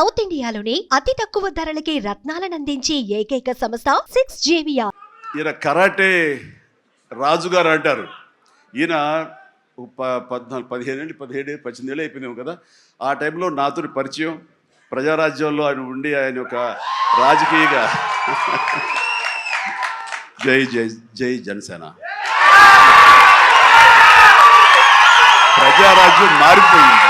South ఇండియాలోని అతి తక్కువ ధరలకి రత్నాలను అందించే ఏకైక సంస్థ సిక్స్ జేవియా ఈయన కరాటే రాజుగారు అంటారు. ఈయన ప పద్నాలుగు పదిహేను ఏళ్ళు పదిహేడు పద్దెనిమిది ఏళ్ళు అయిపోయిందేమో కదా. ఆ టైంలో నాతో పరిచయం ప్రజారాజ్యంలో ఆయన ఉండి ఆయన ఒక రాజకీయగా. జై జై జై జనసేన. ప్రజారాజ్యం మారిపోయింది.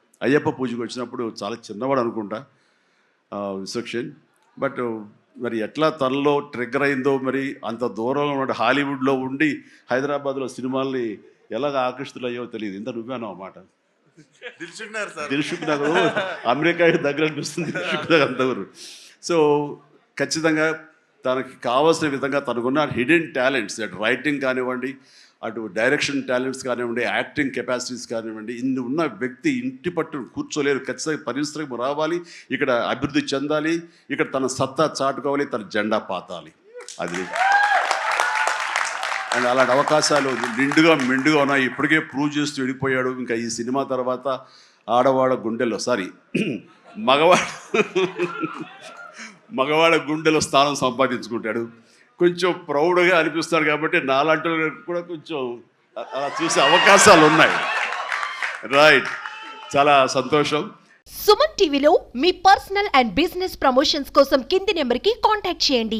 అయ్యప్ప పూజకు వచ్చినప్పుడు చాలా చిన్నవాడు అనుకుంటా విసక్షన్ బట్ మరి ఎట్లా తనలో ట్రిగ్గర్ అయిందో మరి అంత దూరంలో ఉన్న హాలీవుడ్లో ఉండి హైదరాబాద్లో సినిమాల్ని ఎలాగ ఆకర్షితులయ్యో తెలియదు. ఇంత నువ్వేనో అన్నమాట. తెలుసుకున్నారు సార్. దిల్షుక్ నగర్ అమెరికా దగ్గర అనిపిస్తుంది దిల్షుక్ నగర్ అంతవరకు సో ఖచ్చితంగా తనకి కావాల్సిన విధంగా తనకున్న హిడెన్ టాలెంట్స్ అటు రైటింగ్ కానివ్వండి అటు డైరెక్షన్ టాలెంట్స్ కానివ్వండి యాక్టింగ్ కెపాసిటీస్ కానివ్వండి ఇన్ని ఉన్న వ్యక్తి ఇంటి పట్టు కూర్చోలేరు. ఖచ్చితంగా పరిశ్రమ రావాలి ఇక్కడ అభివృద్ధి చెందాలి ఇక్కడ తన సత్తా చాటుకోవాలి తన జెండా పాతాలి. అది. అండ్ అలాంటి అవకాశాలు నిండుగా మెండుగా ఉన్నాయి. ఇప్పటికే ప్రూవ్ చేస్తూ వెళ్ళిపోయాడు. ఇంకా ఈ సినిమా తర్వాత ఆడవాడ గుండెలో సారీ మగవాడు మగవాడ గుండెలో స్థానం సంపాదించుకుంటాడు. కొంచెం ప్రౌడ్గా అనిపిస్తాడు కాబట్టి నాలాంటి కూడా కొంచెం అలా చూసే అవకాశాలు ఉన్నాయి. రైట్ చాలా సంతోషం. సుమన్ టీవీలో మీ పర్సనల్ అండ్ బిజినెస్ ప్రమోషన్స్ కోసం కింది నెంబర్కి కాంటాక్ట్ చేయండి.